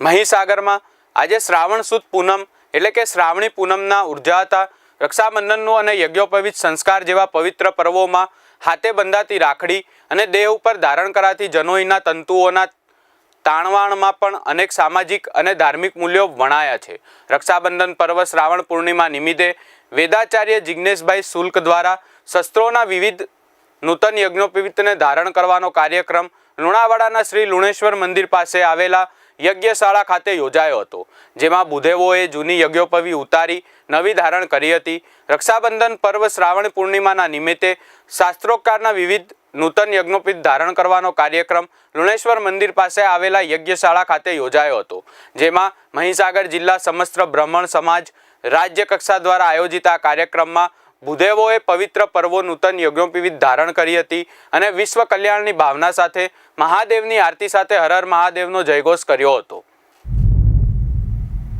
મહીસાગરમાં આજે શ્રાવણ સુદ પૂનમ એટલે કે શ્રાવણી પૂનમના ઉર્જાતા રક્ષાબંધનનું અને યજ્ઞોપવિત સંસ્કાર જેવા પવિત્ર પર્વોમાં હાથે બંધાતી રાખડી અને દેહ ઉપર ધારણ કરાતી જનોઈના તંતુઓના તાણવાણમાં પણ અનેક સામાજિક અને ધાર્મિક મૂલ્યો વણાયા છે. રક્ષાબંધન પર્વ શ્રાવણ પૂર્ણિમા નિમિત્તે વેદાચાર્ય જિજ્ઞેશભાઈ શુલ્ક દ્વારા શસ્ત્રોના વિવિધ નૂતન યજ્ઞોપવિતને ધારણ કરવાનો કાર્યક્રમ લુણાવાડાના શ્રી લુણેશ્વર મંદિર પાસે આવેલા યજ્ઞશાળા ખાતે યોજાયો હતો, જેમાં બુધેવોએ જૂની યજ્ઞોપવી ઉતારી, નવી ધારણ કરી હતી. રક્ષાબંધન પર્વ શ્રાવણ પૂર્ણિમાના નિમિત્તે શાસ્ત્રોકારના વિવિધ નૂતન યજ્ઞોપીત ધારણ કરવાનો કાર્યક્રમ લુણેશ્વર મંદિર પાસે આવેલા યજ્ઞશાળા ખાતે યોજાયો હતો, જેમાં મહીસાગર જિલ્લા સમસ્ત બ્રાહ્મણ સમાજ રાજ્ય કક્ષા દ્વારા આયોજિત આ કાર્યક્રમમાં ભૂદેવોએ પવિત્ર પર્વો નૂતન યજ્ઞોપવિત ધારણ કરી હતી અને વિશ્વ કલ્યાણની ભાવના સાથે મહાદેવની આરતી સાથે હર હર મહાદેવનો જયઘોષ કર્યો હતો.